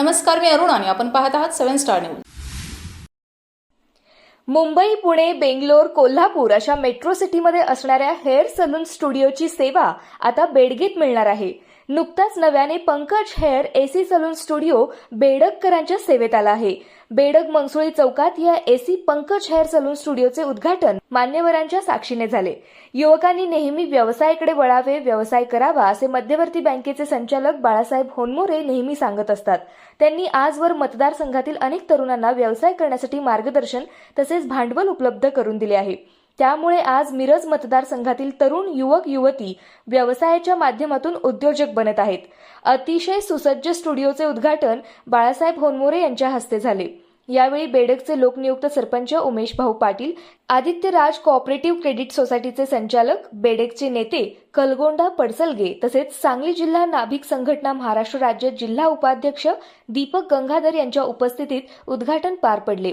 नमस्कार मी अरुण आणि आपण पाहत आहात seven star news. Mumbai Pune Bangalore Kolhapur अशा मेट्रो सिटीमध्ये असणाऱ्या हेअर सलून स्टुडिओची सेवा आता बेडगीत मिळणार आहे. नुकताच नव्याने Pankaj hair AC salon studio बेडककरांच्या सेवेत आला आहे. बेडक मंगसुळी चौकात या एसी पंकज हेअर सलून स्टुडिओचे उद्घाटन मान्यवरांच्या साक्षीने झाले. युवकांनी नेहमी व्यवसायाकडे वळावे व्यवसाय करावा असे मध्यवर्ती बँकेचे संचालक बाळासाहेब होनमोरे नेहमी सांगत असतात. त्यांनी आजवर मतदारसंघातील अनेक तरुणांना व्यवसाय करण्यासाठी मार्गदर्शन तसेच भांडवल उपलब्ध करून दिले आहे. त्यामुळे आज मिरज मतदारसंघातील तरुण युवक युवती व्यवसायाच्या माध्यमातून उद्योजक बनत आहेत. अतिशय सुसज्ज स्टुडिओचे उद्घाटन बाळासाहेब होनमोरे यांच्या हस्ते झाले. यावेळी बेडकचे लोकनियुक्त सरपंच उमेश भाऊ पाटील आदित्य राज कोऑपरेटिव्ह क्रेडिट सोसायटीचे संचालक बेडकचे नेते कलगोंडा पडसलगे तसेच सांगली जिल्हा नाभिक संघटना महाराष्ट्र राज्य जिल्हा उपाध्यक्ष दीपक गंगाधर यांच्या उपस्थितीत उद्घाटन पार पडले.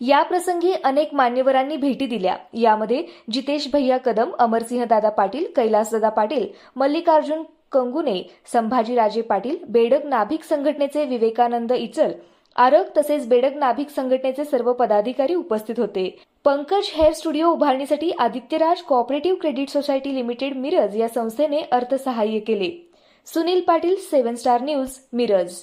याप्रसंगी अनेक मान्यवरांनी भेटी दिल्या. यामध्ये जितेश भैया कदम अमरसिंह दादा पाटील कैलासदादा पाटील मल्लिकार्जुन कंगुने संभाजीराजे पाटील बेडक नाभिक संघटनेचे विवेकानंद इचल आरग तसेच बेडक नाभिक संघटनेचे सर्व पदाधिकारी उपस्थित होते. पंकज हेअर स्टुडिओ उभारणीसाठी Adityaraj cooperative credit society limited Miraj या संस्थेने अर्थसहाय्य केले. Sunil Patil seven star news Miraj.